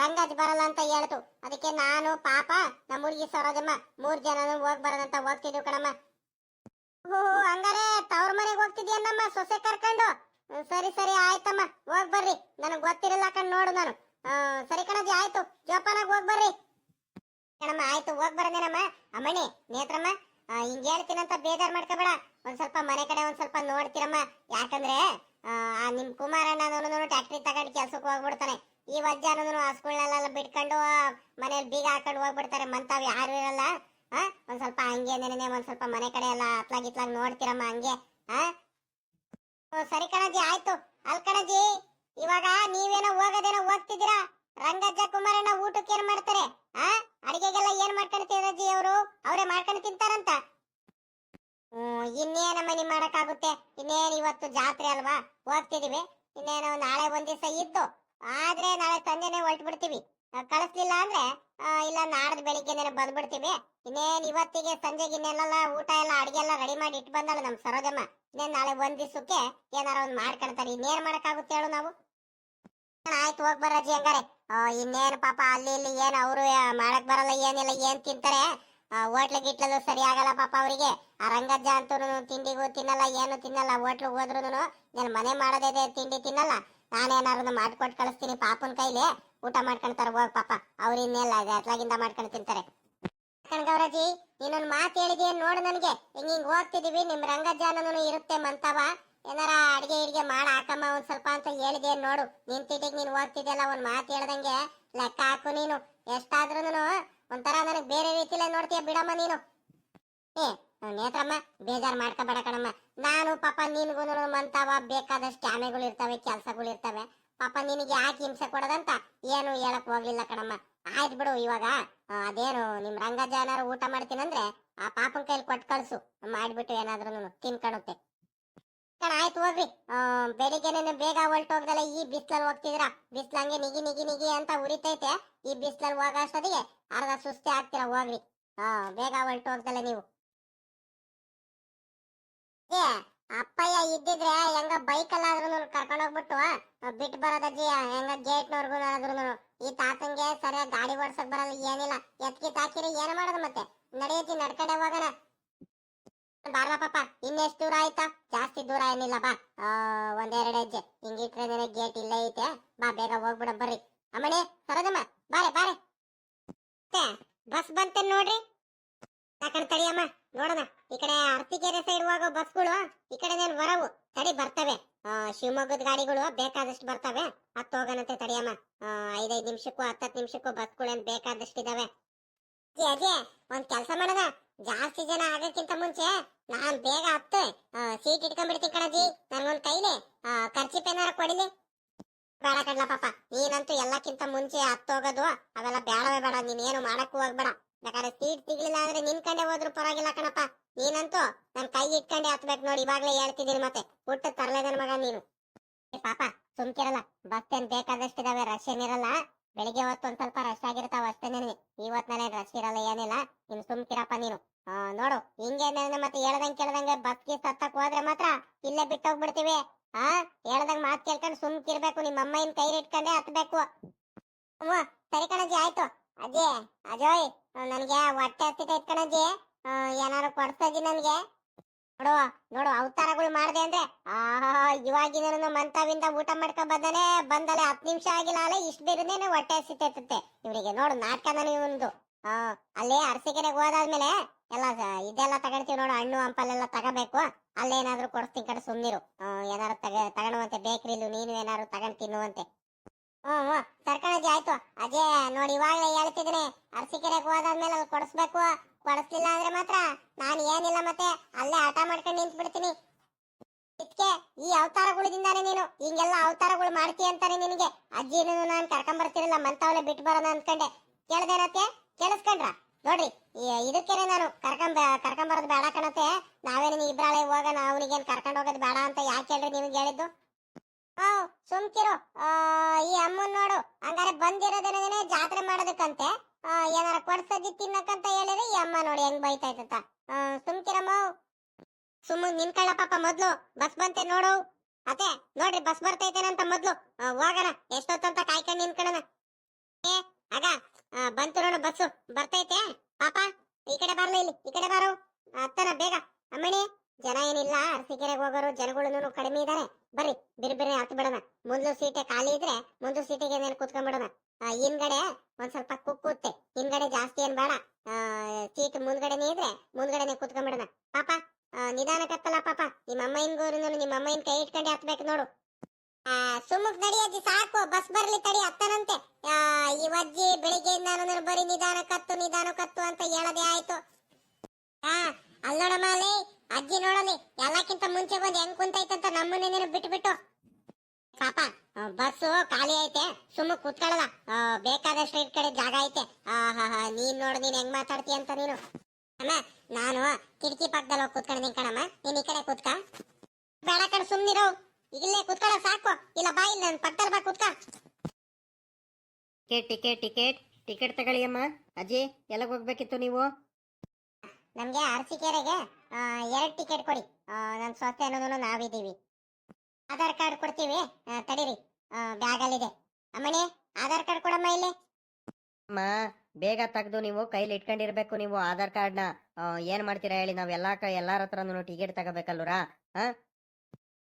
A: ರಂಗಜ್ ಬರಲ್ಲ ಅಂತ ಹೇಳ್ತು. ಅದಕ್ಕೆ ನಾನು, ಪಾಪ ನಮ್ಮ ಹುಡುಗಿ ಸರೋಜಮ್ಮ, ಮೂರ್ ಜನನು ಹೋಗ್ ಬರೋದಂತ ಹೋಗ್ತಿದ್ವಿ ಕಣಮ್ಮ. ಹೂ ಹಂಗಾರೆ ತವ್ರ ಮನೆಗೆ ಹೋಗ್ತಿದ್ಯನ್ನಮ್ಮ ಸೊಸೆ ಕರ್ಕೊಂಡು? ಸರಿ ಸರಿ, ಆಯ್ತಮ್ಮ. ಹೋಗ್ ಬರ್ರಿ. ನನಗ್ ಗೊತ್ತಿರಲ್ಲ ಕಣ್, ನೋಡು ನಾನು. ಸರಿ ಕಣಜಿ, ಆಯ್ತು. ಜೋಪಾನಾಗ್ ಹೋಗ್ ಬರ್ರಿ. ಕಣಮ್ಮ, ಆಯ್ತು. ಹೋಗ್ ಬರದೇನಮ್ಮ? ಅಮ್ಮಣಿ, ನೇತ್ರಮ್ಮ ಹಿಂಗ್ ಹೇಳ್ತೀನಂತ ಬೇಜಾರ್ ಮಾಡ್ಕೋಬೇಡ. ಒಂದ್ ಸ್ವಲ್ಪ ಮನೆ ಕಡೆ ಒಂದ್ ಸ್ವಲ್ಪ ನೋಡ್ತೀರಮ್ಮ. ಯಾಕಂದ್ರೆ ಆ, ಆ ನಿಮ್ ಕುಮಾರಣ್ಣನವನು ಟ್ಯಾಕ್ಟ್ರಿ ತಗೊಂಡು ಕೆಲ್ಸಕ್ಕೆ ಹೋಗ್ಬಿಡ್ತಾನೆ. ಈ ವಜ್ಜಾನನು ಹಸ್ಗಳನ್ನೆಲ್ಲ ಬಿಟ್ಕೊಂಡು ಮನೇಲಿ ಬೀಗ ಹಾಕೊಂಡು ಹೋಗ್ಬಿಡ್ತಾರೆ. ಮಂತಾವ್ ಯಾರು ಇರಲ್ಲ. ಒಂದ್ ಸ್ವಲ್ಪ ಹಂಗೆ ನೆನೆ ಒಂದ್ ಸ್ವಲ್ಪ ಮನೆ ಕಡೆ ಎಲ್ಲ ಅತ್ಲಾಗ್ ಇತ್ಲಾಗ್ ನೋಡ್ತೀರಮ್ಮ ಹಂಗೆ. ಹಾ ಸರಿ ಕಣಜಿ ಆಯ್ತು. ಅಲ್ ಕಣಜಿ ಇವಾಗ ನೀವೇನೋ ಹೋಗೋದೇನೋ ಹೋಗ್ತಿದ್ದೀರಾ? ರಂಗಜ್ಜ ಕುಮಾರಣ್ಣ ಊಟಕ್ಕೆ ಏನ್ ಮಾಡ್ತಾರೆ? ಆ? ಅಡಿಗೆಗೆಲ್ಲ ಏನ್ ಮಾಡ್ಕೊಂಡು ತಿರಜಿ ಅವರು? ಅವರೇ ಮಾಡ್ಕೊಂಡು ತಿಂತಾರಂತ. ಹ್ಮ್ ಮನಿ ನೀವ್ ಮಾಡಕ್ಕಾಗುತ್ತೆ? ಇನ್ನೇನ್ ಇವತ್ತು ಜಾತ್ರೆ ಅಲ್ವಾ? ಹೋಗ್ತಿದೀವಿ. ಇನ್ನೇನು ನಾಳೆ ಒಂದ್ ದಿವಸ ಇತ್ತು ಆದ್ರೆ ನಾಳೆ ಸಂಜೆನೆ ಹೊರಟು ಬಿಡ್ತೀವಿ ಕಳಿಸ್ಲಿಲ್ಲ ಅಂದ್ರೆ ಇಲ್ಲ ನಾಡ್ದು ಬೆಳಿಗ್ಗೆನೆ ಬಂದ್ಬಿಡ್ತೀವಿ. ಇನ್ನೇನ್ ಇವತ್ತಿಗೆ ಸಂಜೆಗೆ ಇನ್ನೆಲ್ಲ ಊಟ ಎಲ್ಲ ಅಡಿಗೆ ಎಲ್ಲ ರೆಡಿ ಮಾಡಿ ಇಟ್ಟು ಬಂದಾಳ ನಮ್ ಸರೋಜಮ್ಮ. ಇನ್ನೇನ್ ನಾಳೆ ಒಂದ್ ದಿವಸಕ್ಕೆ ಏನಾರ ಒಂದ್ ಮಾಡ್ಕೊಳ್ತಾರೆ ಇನ್ನೇನ್ ಮಾಡಕ್ಕಾಗುತ್ತೆ ಹೇಳು ನಾವು? ಆಯ್ತು, ಹೋಗ್ ಬರಜ್ಜಿ ಹಂಗಾರೆ. ಇನ್ನೇನು ಪಾಪ ಅಲ್ಲಿ ಇಲ್ಲಿ ಏನು ಅವರು ಮಾಡಕ್ ಬರಲ್ಲ, ಏನಿಲ್ಲ, ಏನ್ ತಿಂತಾರೆ? ಹೋಟ್ಲು ಗಿಟ್ಲದು ಸರಿ ಆಗಲ್ಲ ಪಾಪ ಅವರಿಗೆ. ಆ, ರಂಗಜ್ಜ ಅಂತೂ ತಿಂಡಿಗೂ ತಿನ್ನಲ್ಲ, ಏನು ತಿನ್ನಲ್ಲ ಹೋಟ್ಲು ಹೋದ್ರು ನಾನು ಮನೆ ಮಾಡೋದೇ ತಿಂಡಿ ತಿನ್ನಲ್ಲ. ನಾನೇನಾರು ಮಾಡ್ಕೊಟ್ ಕಳಿಸ್ತೀನಿ ಪಾಪನ ಕೈಲಿ. ಊಟ ಮಾಡ್ಕೊಂತಾರ, ಹೋಗ್ ಪಾಪ. ಅವ್ರ ಇನ್ನೆಲ್ಲ ಅತ್ಲಾಗಿಂದ ಮಾಡ್ಕೊಂಡು ತಿಂತಾರೆ. ಗೌರಜಿ, ನೀನೊಂದು ಮಾತು ಹೇಳಿದೀನಿ ನೋಡು ನನಗೆ. ಹಿಂಗೆ ಹಿಂಗೆ ಹೋಗ್ತಿದ್ದೀವಿ ನಿಮ್ಮ ರಂಗಜ್ಜ ಅನ್ನೋನು ಇರುತ್ತೆ ಮಂತವ. ಏನಾರ ಅಡಿಗೆ ಇಡಿಗೆ ಮಾಡ ಹಾಕಮ್ಮ ಒಂದ್ ಸ್ವಲ್ಪ ಅಂತ ಹೇಳಿದೆ, ನೋಡು. ನಿನ್ ತಿಟ್ಟಿಗೆ ನೀನ್ ಹೋಗ್ತಿದ್ಯಲ್ಲ ಒಂದ್ ಮಾತು ಹೇಳ್ದಂಗೆ ಲೆಕ್ಕ ಹಾಕು ನೀನು. ಎಷ್ಟಾದ್ರೂ ಒಂಥರ ನನಗ್ ಬೇರೆ ರೀತಿಲೇ ನೋಡ್ತೀಯ ಬಿಡಮ್ಮ ನೀನು. ಏ ನೇತ್ರಮ್ಮ ಬೇಜಾರ್ ಮಾಡ್ಕೋಬೇಡ ಕಣಮ್ಮ. ನಾನು ಪಾಪ ನಿನ್ಗೂ ಮಂತವ, ಬೇಕಾದಷ್ಟು ಆಮೆಗಳು ಇರ್ತವೆ, ಕೆಲ್ಸಗಳು ಇರ್ತವೆ. ಪಾಪ ನಿನಗೆ ಯಾಕೆ ಹಿಂಸೆ ಕೊಡದಂತ ಏನು ಹೇಳಕ್ ಹೋಗ್ಲಿಲ್ಲ ಕಣಮ್ಮ. ಆಯ್ತು ಬಿಡು ಇವಾಗ. ಅದೇನು, ನಿಮ್ ರಂಗಜ್ಜ ಏನಾರು ಊಟ ಮಾಡ್ತೀನಂದ್ರೆ ಆ ಪಾಪನ ಕೈಲಿ ಕೊಟ್ಟು ಕಳ್ಸು. ಮಾಡ್ಬಿಟ್ಟು ಏನಾದ್ರೂ ತಿನ್ಕೊಳುತ್ತೆ ಕಣ ಆಯ್ತು ಹೋಗ್ರಿ. ಬೆಳಿಗ್ಗೆನೆ ಬೇಗ ಹೊರಟೋಗ್ದಲ್ಲ ಈ ಬಿಸ್ಲಲ್ಲಿ ಹೋಗ್ತಿದ್ರ ಬಿಸ್ಲಂಗೆ ನಿಗಿ ನಿಗಿ ನಿಗಿ ಅಂತ ಉರಿತೈತೆ. ಈ ಬಿಸ್ಲಲ್ಲಿ ಹೋಗ ಅಷ್ಟೊತ್ತಿಗೆ ಅರ್ಧ ಸುಸ್ತಿ ಆಗ್ತೀರ ಹೋಗ್ರಿ. ಹಾ ಬೇಗ ಹೊರಟೋಗ್ದಲ್ಲ ನೀವು. ಅಪ್ಪಯ್ಯ ಇದ್ದಿದ್ರೆ ಹೆಂಗ ಬೈಕ್ ಅಲ್ಲಾದ್ರೂ ಕರ್ಕೊಂಡು ಹೋಗ್ಬಿಟ್ಟು ಬಿಟ್ಟು ಬರೋದಜ್ಜಿ ಹೆಂಗ ಗೇಟ್ನವ್ರಿಗೂ ಆದ್ರೂ ಈ ತಾತಂಗೆ ಸರಿಯಾಗಿ ಗಾಡಿ ಓಡ್ಸಕ್ ಬರಲ್ಲ, ಏನಿಲ್ಲ. ಎತ್ಕಿ ತಾಕಿರಿ, ಏನ್ ಮಾಡೋದು ಮತ್ತೆ? ನಡೆಯಜ್ಜಿ ನಡ್ಕಡೆ ಹೋಗೋಣ. ಬಾರ್ಲ ಪಾಪ, ಇನ್ನೆಷ್ಟು ದೂರ ಆಯ್ತಾ? ಜಾಸ್ತಿ ದೂರ ಏನಿಲ್ಲ, ಬಾ. ಒಂದೆರಡು ಹೆಜ್ಜೆ. ಹಿಂಗಿಟ್ರೆ ಗೇಟ್ ಇಲ್ಲೇ ಐತೆ. ಬಾ, ಬೇಗ ಹೋಗ್ಬಿಡ, ಬರ್ರಿ. ಅಮ್ಮಣಿ, ಸರೋಜಮ್ಮ, ಬಾರೆ ಬಾರೆ. ಬಸ್ ಬಂತೆ ನೋಡ್ರಿ? ಯಾಕಂದ್ ತಡಿಯಮ್ಮ ನೋಡೋಣ. ಈ ಕಡೆ ಅರ್ತಿಕೆರೆ ಸೈಡ್ ಹೋಗೋ ಬಸ್ಗಳು, ಈ ಕಡೆ ಬರವು ತಡಿ, ಬರ್ತವೆ. ಶಿವಮೊಗ್ಗದ ಗಾಡಿಗಳು ಬೇಕಾದಷ್ಟು ಬರ್ತವೆ. ಹತ್ತು ಹೋಗೋಣಂತೆ ತಡಿಯಮ್ಮ ಐದೈದ್ ನಿಮಿಷಕ್ಕೂ ಹತ್ತತ್ತು ನಿಮಿಷಕ್ಕೂ ಬಸ್ಗಳೇನ್ ಬೇಕಾದಷ್ಟು ಇದಾವೆ ಅಜ್ಜಿ ಒಂದ್ ಕೆಲಸ ಮಾಡದ. ಜಾಸ್ತಿ ಜನ ಆಗಕ್ಕಿಂತ ಮುಂಚೆ ನಾನ್ ಬೇಗ ಹತ್ತು ಸೀಟ್ ಇಟ್ಕೊಂಡ್ಬಿಡ್ತೀನಿ ಕಣಜಿ ನನ್ಗೊಂದ್ ಕೈಲಿ ಖರ್ಚಿಪ್ ಏನಾರ ಕೊಡಿಲಿ. ಬೇಡ ಕಡ್ಲ ಪಾಪ, ನೀನಂತೂ ಎಲ್ಲಕ್ಕಿಂತ ಮುಂಚೆ ಹತ್ತೋಗೋದು ಅವೆಲ್ಲ ಬೇಡವೇ ಬೇಡ ನೀನ್ ಏನು ಮಾಡಕ್ಕೂ ಹೋಗ್ಬೇಡ. ಯಾಕಂದ್ರೆ ಸೀಟ್ ಸಿಗ್ಲಿಲ್ಲ ಅಂದ್ರೆ ನಿನ್ಕಂಡೆ ಹೋದ್ರು ಪರವಾಗಿಲ್ಲ ಕಣಪ್ಪ. ನೀನಂತೂ ನನ್ ಕೈ ಇಟ್ಕೊಂಡೆ ಹತ್ಬೇಕು ನೋಡಿ, ಇವಾಗ್ಲೇ ಹೇಳ್ತಿದ್ದೀನಿ ಮತ್ತೆ. ಹುಟ್ಟು ತರಲೇದನ್ ಮಗ ನೀನು. ಪಾಪ, ಸುಮ್ಕಿರಲ್ಲ, ಬಸ್ ಏನ್ ಬೇಕಾದಷ್ಟಿದಾವೆ ರಶ್ ಏನಿರಲ್ಲ ಬೆಳಿಗ್ಗೆ ಹೊತ್ತು ಒಂದ್ ಸ್ವಲ್ಪ ರಶ್ ಆಗಿರ್ತಾವ ಅಷ್ಟೇನೆ ಇವತ್ನಲ್ಲಿ ರಶ್ ಇರಲ್ಲ, ಏನಿಲ್ಲ. ನೀನು ಸುಮ್ಕಿರಪ್ಪ ನೀನು. ನೋಡು, ಹಿಂಗೆ ಮತ್ತೆ ಹೇಳ್ದಂಗ್ ಕೇಳ್ದಂಗೆ ಬಸ್ಗೆ ಸತ್ತಕ್ ಹೋದ್ರೆ ಮಾತ್ರ ಇಲ್ಲೇ ಬಿಟ್ಟು ಹೋಗ್ಬಿಡ್ತೀವಿ. ಆ, ಹೇಳ್ದಂಗ್ ಮಾತ್ ಕೇಳ್ಕೊಂಡು ಸುಮ್ಕಿರ್ಬೇಕು ನಿಮ್ಮ ಅಮ್ಮನ ಕೈ ಇಟ್ಕೊಂಡೆ ಹತ್ಬೇಕು. ಅಮ್ಮ ಸರಿ ಕಣಜಿ ಆಯ್ತು. ಅಜ್ಜಿ ಅಜೋಯ್ ನನ್ಗೆ ಹೊಟ್ಟೆ ಹತ್ತಿತೈತ್ ಕಣಜಿ ಏನಾರು ಕೊಡ್ಸಜ್ಜಿ ನನ್ಗೆ. ನೋಡು ನೋಡು ಅವತಾರಗಳು ಮಾಡ್ದೆ ಅಂದ್ರೆ, ಆಹಾ, ಇವಾಗಿನ ಮಂತವಿಂದ ಊಟ ಮಾಡ್ಕೊಂಡ್ ಬಂದನೆ, ಬಂದಲೆ ಹತ್ತು ನಿಮಿಷ ಆಗಿಲ್ಲ ಅಲ್ಲೇ ಇಷ್ಟ ಹೊಟ್ಟೆ ಹಸಿತೈತತ್ತೆ ಇವರಿಗೆ ನೋಡು, ನಾಟಕ ಒಂದು ಆ ಅಲ್ಲೇ ಅರಸಿಕೆರೆಗೆ ಹೋದಾದ್ಮೇಲೆ, ಎಲ್ಲ ಇದೆಲ್ಲ ತಗೊಳ್ತೀವಿ ನೋಡು, ಹಣ್ಣು, ಹಂಪಲೆಲ್ಲ ತಗೋಬೇಕು. ಅಲ್ಲೇನಾದ್ರೂ ಕೊಡ್ತೀನಿ ಕಡೆ ಸುಮ್ಮನಿರು ಏನಾರು ತಗ ತಗೊಳುವಂತೆ ಬೇಕ್ರಿಲು ನೀನು ಏನಾದ್ರು ತಗೊಂಡ್ ತಿನ್ನುವಂತೆ. ಹ್ಮ್ ಹ್ಮ್ ಸರ್ಕಣಜಿ ಆಯ್ತು. ಅದೇ ನೋಡಿ, ಇವಾಗಲೇ ಹೇಳ್ತಿದ್ದೀನಿ ಅರಸಿಕೆರೆಗೆ ಹೋದಾದ್ಮೇಲೆ ಅಲ್ಲಿ ಕೊಡಿಸ್ಬೇಕು. ಕೊಡಿಸ್ಲಿಲ್ಲ ಅಂದ್ರೆ ಮಾತ್ರ ನಾನು ಏನಿಲ್ಲ ಮತ್ತೆ ಅಲ್ಲೇ ಆಟ ಮಾಡ್ಕೊಂಡು ನಿಂತ್ ಬಿಡ್ತೀನಿ ಇದಕ್ಕೆ ಈ ಅವತಾರಗಳಿಂದಾನೆ ನೀನು, ಹಿಂಗೆಲ್ಲ ಅವತಾರಗಳು ಮಾಡ್ತೀಯ ಅಂತಾನೆ ನಿನಗೆ. ಅಜ್ಜಿನೂ ನಾನು ಕರ್ಕೊಂಡ್ ಬರ್ತಿರಲ್ಲ ಮಂತವಲೆ ಬಿಟ್ಟು ಬರೋಣ ಅನ್ಕೊಂಡೆ. ಕೇಳ್ದೇನತ್ತೆ ಕೇಳಿಸ್ಕೊಂಡ್ರ? ನೋಡ್ರಿ ಇದಕ್ಕೇನೆ ನಾನು ಕರ್ಕೊಂಡ್ ಕರ್ಕೊಂಡ್ ಬರೋದು ಬೇಡ ಕಣತೆ ನಾವೇನು ಇಬ್ರಾಳೆ ಹೋಗೋಣ, ಅವನಿಗೇನು ಕರ್ಕೊಂಡು ಹೋಗೋದು ಬೇಡ ಅಂತ ಯಾಕೆ ಹೇಳ್ರಿ ನಿಮ್ಗೆ ಹೇಳಿದ್ದು? ಸುಮ್ಕಿರು. ಈ ಅಮ್ಮನ್ ನೋಡು, ಹಂಗಾರೆ ಬಂದಿರೋದೇನೇ ಜಾತ್ರೆ ಮಾಡೋದಕ್ಕಂತೆ. ಏನಾರ ಕೊಡ್ಸದಿ ತಿನ್ನಕಂತ ಹೇಳಿದ್ರೆ ಈ ಅಮ್ಮ ನೋಡಿ ಹೆಂಗ್ ಬೈತಾ ಇತ್ತ ಸುಮ್ಕಿರಮ್ಮ ಸುಮ್ಮ ನಿನ್ಕಳ್ಳ ಪಾಪ ಮೊದ್ಲು, ಬಸ್ ಬಂತೆ ನೋಡು ಅದೇ ನೋಡ್ರಿ ಬಸ್ ಬರ್ತೈತೇನಂತ ಮೊದ್ಲು. ಹೋಗೋಣ, ಎಷ್ಟೊತ್ತಂತ ಕಾಯ್ಕೊಂಡು ನಿನ್ಕಣನ ಏ, ಆಗ ಬಂತು ನೋಡು ಬಸ್ಸು. ಬರ್ತೈತೆ? ಪಾಪ, ಈ ಕಡೆ ಬರ್ಲಿ ಇಲ್ಲಿ, ಈ ಕಡೆ ಬಾರು. ಅತ್ತನ ಬೇಗ. ಅರಸೀಕೆರೆಗೆ ಹೋಗೋರು ಜನಗಳು ಕಡಿಮೆ ಇದಾರೆ. ಬರ್ರಿ ಬಿರ್ ಬಿರಿ ಹತ್ತು ಬಿಡೋಣ. ಮುಂದ್ಲು ಸೀಟೆ ಖಾಲಿ ಇದ್ರೆ ಮುಂದ್ಲು ಸೀಟಿಗೆ ಏನೇನು ಕುತ್ಕೊಂಡ್ಬಿಡೋಣ ಹಿಂದ್ಗಡೆ ಒಂದ್ ಸ್ವಲ್ಪ ಕುಕ್ಕುತ್ತೆ ಹಿಂದ್ಗಡೆ ಜಾಸ್ತಿ ಏನ್ ಬೇಡ. ಸೀಟ್ ಮುಂದ್ಗಡೆನೆ ಇದ್ರೆ ಮುಂದ್ಗಡೆನೆ ಕುತ್ಕೊಂಡ್ಬಿಡೋಣ ಪಾಪ ನಿಧಾನ ಕತ್ತಲ್ಲ ಪಾಪ. ನಿಮ್ಮ ಅಮ್ಮಯ್ಯನ್ಗೂ ನಿಮ್ಮ ಅಮ್ಮಯ್ಯನ್ ಕೈ ಇಟ್ಕೊಂಡು ಹತ್ಬೇಕು ನೋಡು. ಸುಮ್ಮಕ್ ನಡಿಯಜ್ಜಿ ಸಾಕು. ಬಸ್ ಬರ್ಲಿ ತಡಿ, ಹತ್ತನಂತೆ. ಈ ಅಜ್ಜಿ ಬರೀ ನಿಧಾನ ಕತ್ತು ನಿಧಾನ ಕತ್ತು ಅಂತ ಹೇಳದೆ ಆಯ್ತು. ಆ ಅಲ್ ನೋಡಮ್ಮ ಅಲ್ಲಿ, ಅಜ್ಜಿ ನೋಡಲಿ ಎಲ್ಲಕ್ಕಿಂತ ಮುಂಚೆ ಬಂದು ಹೆಂಗ್ ಕುಂತೈತಂತ ನಮ್ಮನ್ನೇನೇನು ಬಿಟ್ಬಿಟ್ಟು. ಪಾಪ ಬಸ್ಸು ಖಾಲಿ ಐತೆ, ಸುಮ್ಮ ಕುತ್ಕೊಳ್ಳಲ್ಲ. ಬೇಕಾದಷ್ಟು ಈ ಕಡೆ ಜಾಗ ಐತೆ. ನೀನ್ ನೋಡು, ನೀನ್ ಹೆಂಗ್ ಮಾತಾಡ್ತೀಯ ಅಂತ ನೀನು. ಅಮ್ಮ, ನಾನು ಕಿಟಕಿ ಪಕ್ಕದಲ್ಲಿ ಹೋಗಿ ಕೂತ್ಕೊಂಡಿದ್ದೀನಿ ಕಣಮ್ಮ. ನೀನ್ ಈ ಕಡೆ ಕುತ್ಕ. ಬೇಡ ಕಣ ಸುಮ್ನಿರು ಇಲ್ಲೇ ಕೂತ್ಕೊಳ್ಳೋ ಸಾಕು. ಇಲ್ಲ ಬಾ, ಇಲ್ಲ ನನ್ ಪಕ್ಕದಲ್ಲಿ ಬಾ, ಕೂತ್ಕ.
B: Ticket ticket ticket. ಟಿಕೆಟ್ ತಗೊಳ್ಳಿ ಅಮ್ಮ. ಅಜ್ಜಿ, ಎಲ್ಲಿಗೆ ಹೋಗ್ಬೇಕಿತ್ತು ನೀವು?
A: ನಮ್ಗೆ ಕೆರೆಗೆ ಎರಡು ಟಿಕೆಟ್ ಕೊಡಿ. ನನ್ನ ಸ್ವಸ್ಥೆ ಅನ್ನೋದನ್ನು ನಾವಿದ್ದೀವಿ. ಆಧಾರ್ ಕಾರ್ಡ್ ಕೊಡ್ತೀವಿ. ತಡೀರಿ. ಬ್ಯಾಗಲ್ಲಿದೆ. ಅಮ್ಮಣಿ ಆಧಾರ್ ಕಾರ್ಡ್ ಕೊಡಮ್ಮ ಇಲ್ಲಿ.
B: ಅಮ್ಮ, ಬೇಗ ತೆಗೆದು ನೀವು ಕೈಲಿ ಇಟ್ಕೊಂಡಿರ್ಬೇಕು ನೀವು ಆಧಾರ್ ಕಾರ್ಡ್ನ. ಏನ್ ಮಾಡ್ತೀರಾ ಹೇಳಿ, ನಾವು ಎಲ್ಲ ಕ, ಎಲ್ಲಾರ ಹತ್ರನು ಟಿಕೆಟ್ ತಗೋಬೇಕಲ್ವರಾ ಹಾಂ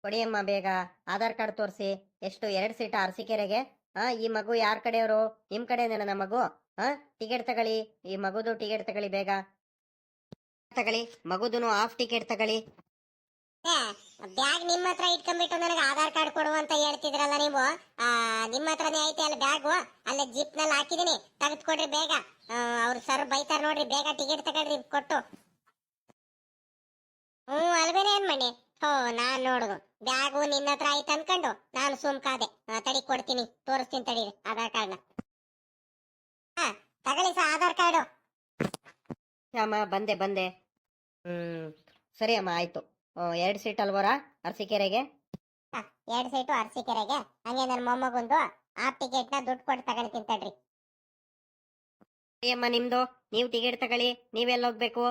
B: ಕೊಡಿ ಅಮ್ಮ ಬೇಗ. ಆಧಾರ್ ಕಾರ್ಡ್ ತೋರಿಸಿ. ಎಷ್ಟು, ಎರಡು ಸೀಟ್ ಅರಸೀಕೆರೆಗೆ ಹಾ ಈ ಮಗು ಯಾರ ಕಡೆಯವರು? ನಮ್ಮ ಮಗು? ಹಾ ಟಿಕೆಟ್ ತಗೊಳ್ಳಿ. ಈ ಮಗುದು ಟಿಕೆಟ್ ತಗೊಳ್ಳಿ ಬೇಗ. ತಗೊಳ್ಳಿ ಮಗುದುನು ಹಾಫ್ ಟಿಕೆಟ್ ತಗೊಳ್ಳಿ.
A: ಬ್ಯಾಗ್ ನಿಮ್ಮ ಹತ್ರ ಇಟ್ಕೊಂಡ್ಬಿಟ್ಟು ನನಗೆ ಆಧಾರ್ ಕಾರ್ಡ್ ಕೊಡು ಅಂತ ಹೇಳ್ತಿದ್ರಲ್ಲ ನೀವು? ಆ, ನಿಮ್ಮ ಹತ್ರನೇ ಐತೆ ಅಲ್ಲಿ ಬ್ಯಾಗು? ಅಲ್ಲೇ ಜಿಪ್ನಲ್ಲಿ ಹಾಕಿದೀನಿ ತೆಗೆದುಕೊಡ್ರಿ ಬೇಗ. ಅವ್ರು ಸರ್ ಬೈತಾರ ನೋಡ್ರಿ ಬೇಗ ಟಿಕೆಟ್ ತಗೊಳ್ರಿ ಕೊಟ್ಟು. ಹ್ಞೂ ಅಲ್ವೇನೆ ಏನ್ ಮಾಡಿ ಹೋ ನಾನ್ ನೋಡುದು. ಬ್ಯಾಗು ನಿನ್ನ ಹತ್ರ ಆಯ್ತು ಅನ್ಕೊಂಡು ನಾನು ಸುಮ್ಕಾದೆ ತಡಿ ಕೊಡ್ತೀನಿ. ತೋರಿಸ್ತೀನಿ ತಡೀರಿ ಆಧಾರ್ ಕಾರ್ಡ್ನ. ಹಾ ತಗೊಳ್ಳಿ ಸರ್ ಆಧಾರ್ ಕಾರ್ಡು.
B: ಅಮ್ಮ ಬಂದೆ ಬಂದೆ. ಹ್ಮ್. ಸರಿ ಅಮ್ಮ ಆಯ್ತು. ಎರಡು ಸೀಟ್ ಅಲ್ವರ ಅರಸಿಕೆರೆಗೆ?
A: ಎರಡ್ ಸೀಟು ಅರಸಿಕೆರೆಗೆ. ಹಂಗೆ ನನ್ನ ಮೊಮ್ಮಗೊಂದು ಆ ಟಿಕೆಟ್ನ ದುಡ್ಡು ಕೊಟ್ಟು ತಗೊಳ್ತೀನಿ ತಡ್ರಿ
B: ಅಮ್ಮ ನಿಮ್ದು? ನೀವು ಟಿಕೆಟ್ ತಗೊಳ್ಳಿ ನೀವೆಲ್ಲ ಹೋಗ್ಬೇಕು